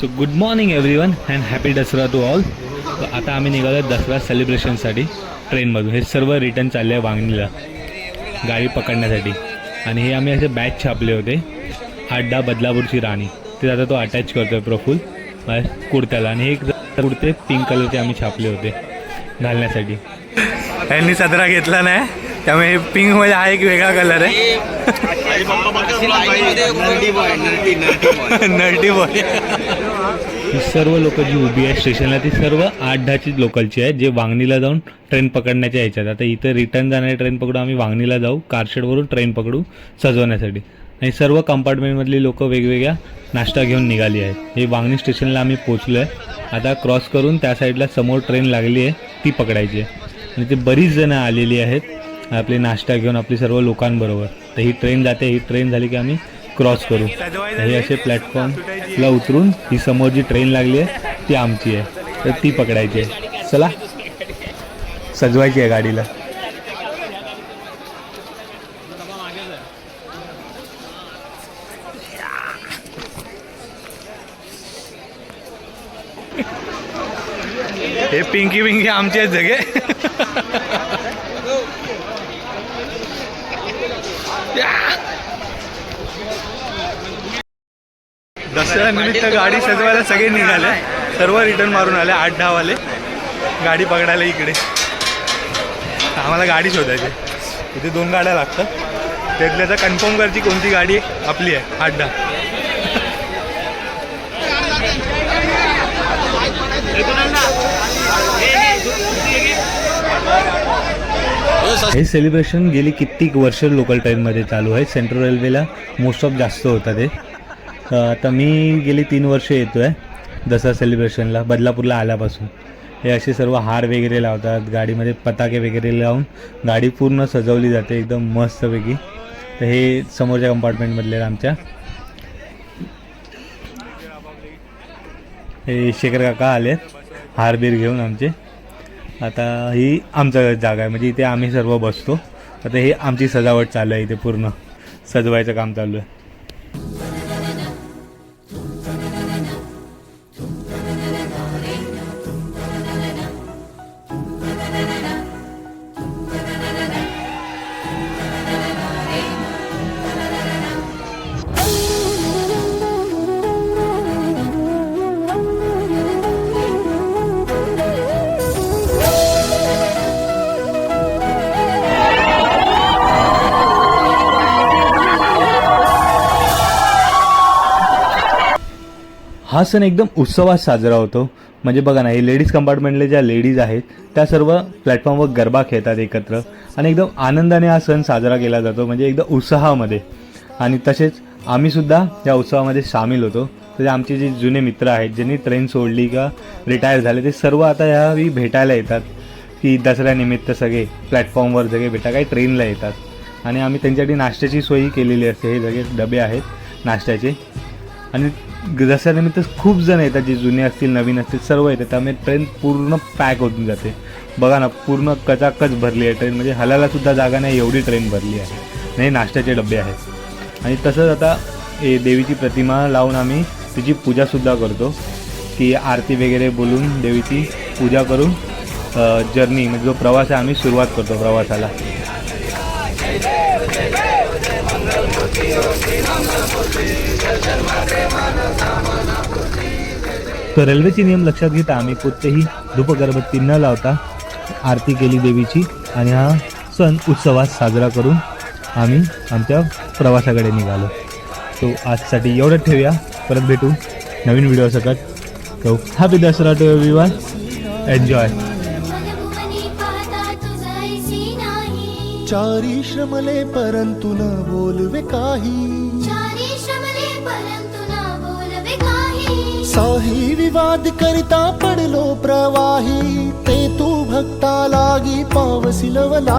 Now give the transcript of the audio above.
So good morning everyone and happy Dussehra to all आता आम्ही निघालो दसरा सेलिब्रेशनसाठी ट्रेनमधून हे सर्व रिटर्न चालले आहे वांगणीला. गाडी पकडण्यासाठी. आणि हे आम्ही असे बॅच छापले होते. अड्डा बदलापूरची राणी. ते आता तो अटॅच करतोय प्रफुल कुर्त्याला. आणि हे एक कुर्ते पिंक कलरचे आम्ही छापले होते. घालण्यासाठी. यांनी सदरा घेतला नाही. त्यामुळे पिंकमध्ये हा एक वेगळा कलर आहे. नर्टी बॉय ही सर्व लोक जी उभी आहे स्टेशनला ती सर्व आठ दहाची लोकलची आहे जे वांगणीला जाऊन ट्रेन पकडण्याच्या ह्याच्यात. आता इथं रिटर्न जाणारी ट्रेन पकडू आम्ही वांगणीला जाऊ कारशेडवरून ट्रेन पकडू सजवण्यासाठी. आणि सर्व कंपार्टमेंटमधली लोक वेगवेगळ्या नाश्ता घेऊन निघाली आहेत. हे वांगणी स्टेशनला आम्ही पोचलो आहे आता क्रॉस करून त्या साईडला समोर ट्रेन लागली आहे ती पकडायची आहे. आणि ते बरीच जणं आलेली आहेत. आपली नाश्ता घेऊन आपली सर्व लोकांबरोबर. तर ही ट्रेन जाते ही ट्रेन झाली की आम्ही क्रॉस करू. तर हे असे प्लॅटफॉर्मला उतरून ही समोर जी ट्रेन लागली आहे ती आमची आहे. तर ती पकडायची आहे. चला. सजवायची आहे गाडीला. हे पिंकी पिंकी आमचे आहेत सगळे. दसऱ्या निमित्त गाडी सजवायला सगळे निघाले. सर्व रिटर्न मारून आले आठ दहा वाले गाडी पकडायला इकडे. आम्हाला गाडी शोधायची. इथे दोन गाड्या लागतात. त्यातल्या तर कन्फर्म करायची कोणती गाडी आपली आहे. आठ दहा. हे सेलिब्रेशन गेली कित्येक वर्ष लोकल ट्रेनमध्ये चालू आहे. सेंट्रल रेल्वेला मोस्ट ऑफ जास्त होतं ते. आता मी गेली तीन वर्ष येतो आहे दसरा सेलिब्रेशनला बदलापूरला आल्यापासून. हे असे सर्व हार वगैरे लावतात गाडीमध्ये पताके वगैरे लावून गाडी पूर्ण सजवली जाते एकदम मस्तपैकी. तर हे समोरच्या कंपार्टमेंटमधले आमच्या. हे शेखर काका आले हारबीर घेऊन आमचे. आता ही आमचं जागा आहे. म्हणजे इथे आम्ही सर्व बसतो. आता हे आमची सजावट चालू आहे इथे पूर्ण. सजवायचं काम चालू आहे. हा सण एकदम उत्सवात साजरा होतो. म्हणजे बघा ना हे लेडीज कंपार्टमेंटले ज्या लेडीज आहेत त्या सर्व प्लॅटफॉर्मवर गरबा खेळतात एकत्र. आणि एकदम आनंदाने हा सण साजरा केला जातो म्हणजे एकदम उत्साहामध्ये. आणि तसेच आम्हीसुद्धा या उत्सवामध्ये सामील होतो. तर आमचे जे जुने मित्र आहेत ज्यांनी ट्रेन सोडली का रिटायर झाले ते सर्व आता यावेळी भेटायला येतात. की दसऱ्यानिमित्त सगळे प्लॅटफॉर्मवर सगळे भेटा काही ट्रेनला येतात. आणि आम्ही त्यांच्यासाठी नाश्त्याची सोयी केलेली असते. हे सगळे डबे आहेत नाश्त्याचे. आणि दसऱ्यानिमित्त खूप जण येतात जे जुने असतील नवीन असतील सर्व येतात. त्यामुळे ट्रेन पूर्ण पॅक होऊन जाते. बघा ना पूर्ण कचाकच भरली आहे ट्रेन म्हणजे हलायला सुद्धा जागा नाही एवढी ट्रेन भरली आहे. आणि नाश्त्याचे डबे आहेत. आणि तसंच आता हे देवीची प्रतिमा लावून आम्ही तिची पूजासुद्धा करतो. की आरती वगैरे बोलून देवीची पूजा करून जर्नी म्हणजे जो प्रवास आहे आम्ही सुरुवात करतो प्रवासाला. तर रेल्वेचे नियम लक्षात घेता आम्ही कोणतेही धूप अगरबत्ती न लावता आरती केली देवीची आणि हा सण उत्सवात साजरा करून आम्ही आमच्या प्रवासाकडे निघालो. तो आजसाठी एवढं ठेवूया. परत भेटू नवीन व्हिडिओ सकट. तो happy Dussehra to everyone enjoy चारी श्रमले परंतु ना बोलवे काही. साही विवाद करिता पडलो प्रवाही. ते तू भक्ता लागी पावसिलवला